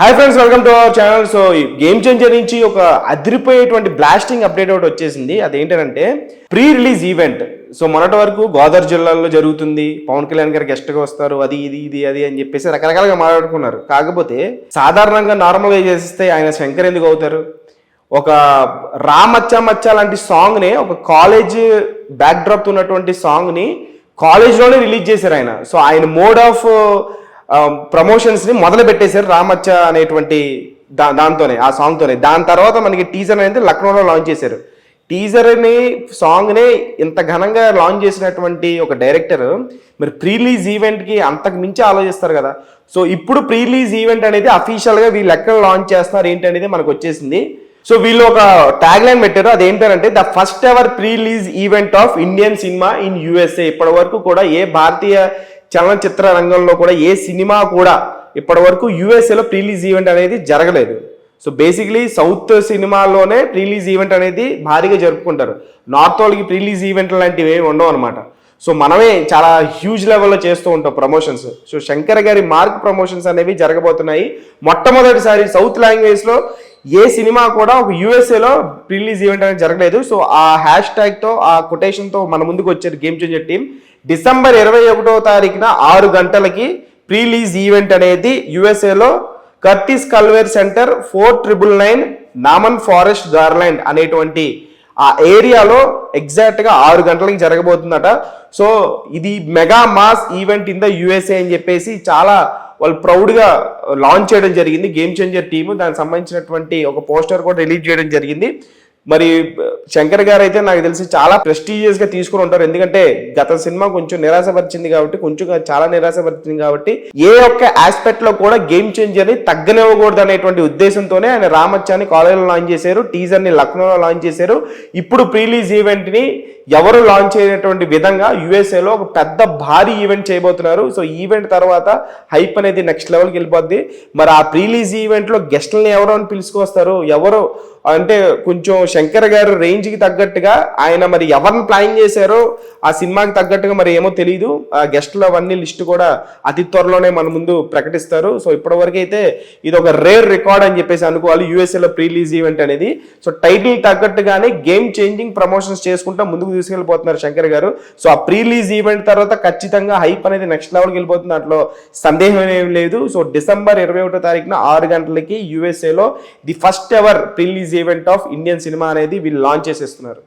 Hi friends welcome to our channel so ఈ game changer నుంచి ఒక అదిరిపోయేటువంటి బ్లాస్టింగ్ అప్డేట్ ఒకటి వచ్చేసింది. అదేంటంటే ప్రీ రిలీజ్ ఈవెంట్ సో మొన్నటి వరకు గోదావరి జిల్లాలో జరుగుతుంది. పవన్ కళ్యాణ్ గారు గెస్ట్గా వస్తారు. అది ఇది ఇది అది అని చెప్పేసి రకరకాలుగా మాట్లాడుకున్నారు. కాకపోతే సాధారణంగా నార్మల్గా చేస్తే ఆయన శంకర్ ఎందుకు అవుతారు? ఒక రామచ్చా మచ్చ లాంటి సాంగ్ని ఒక కాలేజ్ బ్యాక్డ్రాప్ ఉన్నటువంటి సాంగ్ని కాలేజ్లోనే రిలీజ్ చేశారు ఆయన. సో ఆయన మోడ్ ఆఫ్ ప్రమోషన్స్ని మొదలు పెట్టేశారు రామచ్చ అనేటువంటి దా దాంతోనే ఆ సాంగ్తోనే దాని తర్వాత మనకి టీజర్ అనేది లక్నోలో లాంచ్ చేశారు. టీజర్ని సాంగ్ని ఇంత ఘనంగా లాంచ్ చేసినటువంటి ఒక డైరెక్టర్ మరి ప్రీలీజ్ ఈవెంట్కి అంతకు మించి ఆలోచిస్తారు కదా. సో ఇప్పుడు ప్రీలీజ్ ఈవెంట్ అనేది అఫీషియల్గా వీళ్ళు ఎక్కడ లాంచ్ చేస్తున్నారు ఏంటి అనేది మనకు వచ్చేసింది. సో వీళ్ళు ఒక ట్యాగ్ లైన్ పెట్టారు. అది ఏంటంటే the first ever pre release event of Indian cinema in USA ఇప్పటి వరకు కూడా ఏ భారతీయ చలనచిత్ర రంగంలో కూడా ఏ సినిమా కూడా ఇప్పటి వరకు యుఎస్ఏలో ప్రీలీజ్ ఈవెంట్ అనేది జరగలేదు. సో బేసిక్లీ సౌత్ సినిమాలోనే ప్రీలీజ్ ఈవెంట్ అనేది భారీగా జరుపుకుంటారు. నార్త్ వాళ్ళకి ప్రీలీజ్ ఈవెంట్ లాంటివి ఏమి ఉండవు అనమాట సో మనమే చాలా హ్యూజ్ లెవెల్లో చేస్తూ ఉంటాం ప్రమోషన్స్ సో శంకర్ గారి మార్క్ ప్రమోషన్స్ అనేవి జరగబోతున్నాయి. మొట్టమొదటిసారి సౌత్ లాంగ్వేజ్లో ఏ సినిమా కూడా ఒక యూఎస్ఏలో రిలీజ్ ఈవెంట్ అనేది జరగలేదు. సో ఆ హ్యాష్ ట్యాగ్తో ఆ కొటేషన్తో మన ముందుకు వచ్చారు గేమ్ చేంజర్ టీం డిసెంబర్ ఇరవై ఒకటో తారీఖున ఆరు గంటలకి ప్రీలీజ్ ఈవెంట్ అనేది యుఎస్ఏలో Curtis Culver center four triple nine Naaman forest Garland అనేటువంటి ఆ ఏరియాలో ఎగ్జాక్ట్గా ఆరు గంటలకి జరగబోతుందట. సో ఇది mega mass event in the USA అని చెప్పేసి చాలా వాళ్ళు ప్రౌడ్గా లాంచ్ చేయడం జరిగింది. Game changer team. దానికి సంబంధించినటువంటి ఒక పోస్టర్ కూడా రిలీజ్ చేయడం జరిగింది. మరి శంకర్ గారు అయితే నాకు తెలిసి చాలా ప్రెస్టీజియస్గా తీసుకుని ఉంటారు. ఎందుకంటే గత సినిమా కొంచెం నిరాశపరిచింది కాబట్టి కొంచెం చాలా నిరాశపరిచింది కాబట్టి ఏ ఒక్క ఆస్పెక్ట్లో కూడా గేమ్ చేంజర్ని తగ్గనివ్వకూడదు అనేటువంటి ఉద్దేశంతోనే ఆయన రామచ్చాన్ని కాలేజీలో లాంచ్ చేశారు. టీజర్ని లక్నోలో లాంచ్ చేశారు. ఇప్పుడు ప్రీలీజ్ ఈవెంట్ని ఎవరు లాంచ్ అయినటువంటి విధంగా యుఎస్ఏలో ఒక పెద్ద భారీ ఈవెంట్ చేయబోతున్నారు. సో ఈవెంట్ తర్వాత హైప్ అనేది నెక్స్ట్ లెవెల్కి వెళ్ళిపోద్ది. మరి ఆ ప్రీలీజ్ ఈవెంట్లో గెస్ట్లని ఎవరు అని పిలుచుకొస్తారు? ఎవరు అంటే కొంచెం శంకర్ గారు రేంజ్కి తగ్గట్టుగా ఆయన మరి ఎవరిని ప్లాన్ చేశారో ఆ సినిమాకి తగ్గట్టుగా మరి ఏమో తెలియదు ఆ గెస్టులు అవన్నీ లిస్ట్ కూడా అతి త్వరలోనే మన ముందు ప్రకటిస్తారు. సో ఇప్పటివరకు అయితే ఇది ఒక రేర్ రికార్డ్ అని చెప్పేసి అనుకోవాలి. యూఎస్ఏలో ప్రీలీజ్ ఈవెంట్ అనేది. సో టైటిల్ తగ్గట్టుగానే గేమ్ చేంజింగ్ ప్రమోషన్స్ చేసుకుంటా ముందుకు తీసుకెళ్ళిపోతున్నారు శంకర్ గారు. సో ఆ ప్రీలీజ్ ఈవెంట్ తర్వాత ఖచ్చితంగా హైప్ అనేది నెక్స్ట్ లెవెల్కి వెళ్ళిపోతుంది. దాంట్లో సందేహం ఏం లేదు. సో డిసెంబర్ ఇరవై ఒకటో తారీఖున ఆరు గంటలకి యూఎస్ఏలో the first ever pre release event of Indian cinema అనేది వీళ్ళు లాంచ్ చేసేస్తున్నారు.